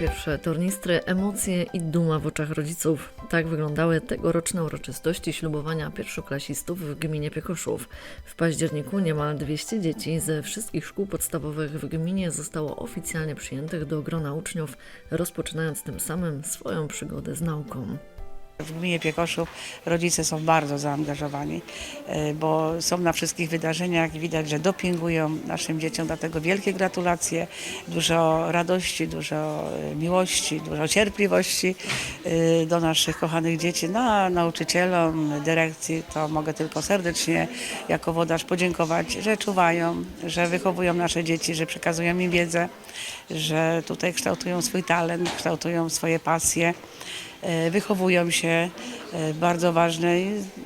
Pierwsze tornistry, emocje i duma w oczach rodziców. Tak wyglądały tegoroczne uroczystości ślubowania pierwszoklasistów w gminie Piekoszów. W październiku niemal 200 dzieci ze wszystkich szkół podstawowych w gminie zostało oficjalnie przyjętych do grona uczniów, rozpoczynając tym samym swoją przygodę z nauką. W gminie Piekoszów rodzice są bardzo zaangażowani, e, bo są na wszystkich wydarzeniach i widać, że dopingują naszym dzieciom, dlatego wielkie gratulacje, dużo radości, dużo e, miłości, dużo cierpliwości e, do naszych kochanych dzieci, no a nauczycielom, dyrekcji to mogę tylko serdecznie jako włodarz podziękować, że czuwają, że wychowują nasze dzieci, że przekazują im wiedzę, że tutaj kształtują swój talent, kształtują swoje pasje wychowują się e, bardzo ważne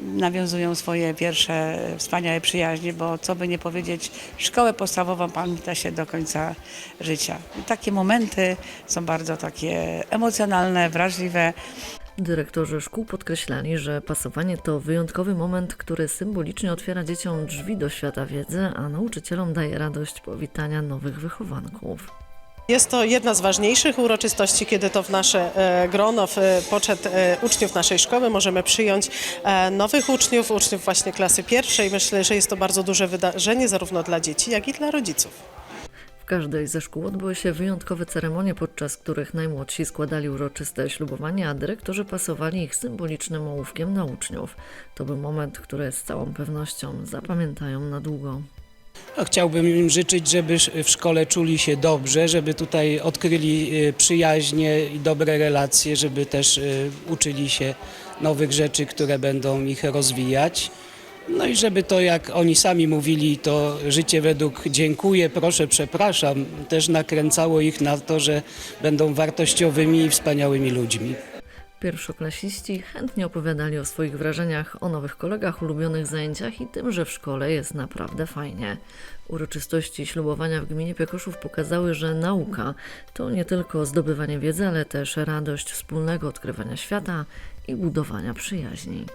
nawiązują swoje pierwsze wspaniałe przyjaźnie, bo co by nie powiedzieć, szkołę podstawową pamięta się do końca życia. I takie momenty są bardzo takie emocjonalne, wrażliwe. Dyrektorzy szkół podkreślali, że pasowanie to wyjątkowy moment, który symbolicznie otwiera dzieciom drzwi do świata wiedzy, a nauczycielom daje radość powitania nowych wychowanków. Jest to jedna z ważniejszych uroczystości, kiedy to w nasze e, grono, w e, poczet e, uczniów naszej szkoły możemy przyjąć nowych uczniów, uczniów właśnie klasy pierwszej. Myślę, że jest to bardzo duże wydarzenie zarówno dla dzieci, jak i dla rodziców. W każdej ze szkół odbyły się wyjątkowe ceremonie, podczas których najmłodsi składali uroczyste ślubowanie, a dyrektorzy pasowali ich symbolicznym ołówkiem na uczniów. To był moment, który z całą pewnością zapamiętają na długo. No, chciałbym im życzyć, żeby w szkole czuli się dobrze, żeby tutaj odkryli y, przyjaźnie i dobre relacje, żeby też y, uczyli się nowych rzeczy, które będą ich rozwijać. No i żeby to, jak oni sami mówili, to życie według dziękuję, proszę, przepraszam, też nakręcało ich na to, że będą wartościowymi i wspaniałymi ludźmi. Pierwszoklasiści chętnie opowiadali o swoich wrażeniach, o nowych kolegach, ulubionych zajęciach i tym, że w szkole jest naprawdę fajnie. Uroczystości ślubowania w gminie Piekoszów pokazały, że nauka to nie tylko zdobywanie wiedzy, ale też radość wspólnego odkrywania świata i budowania przyjaźni.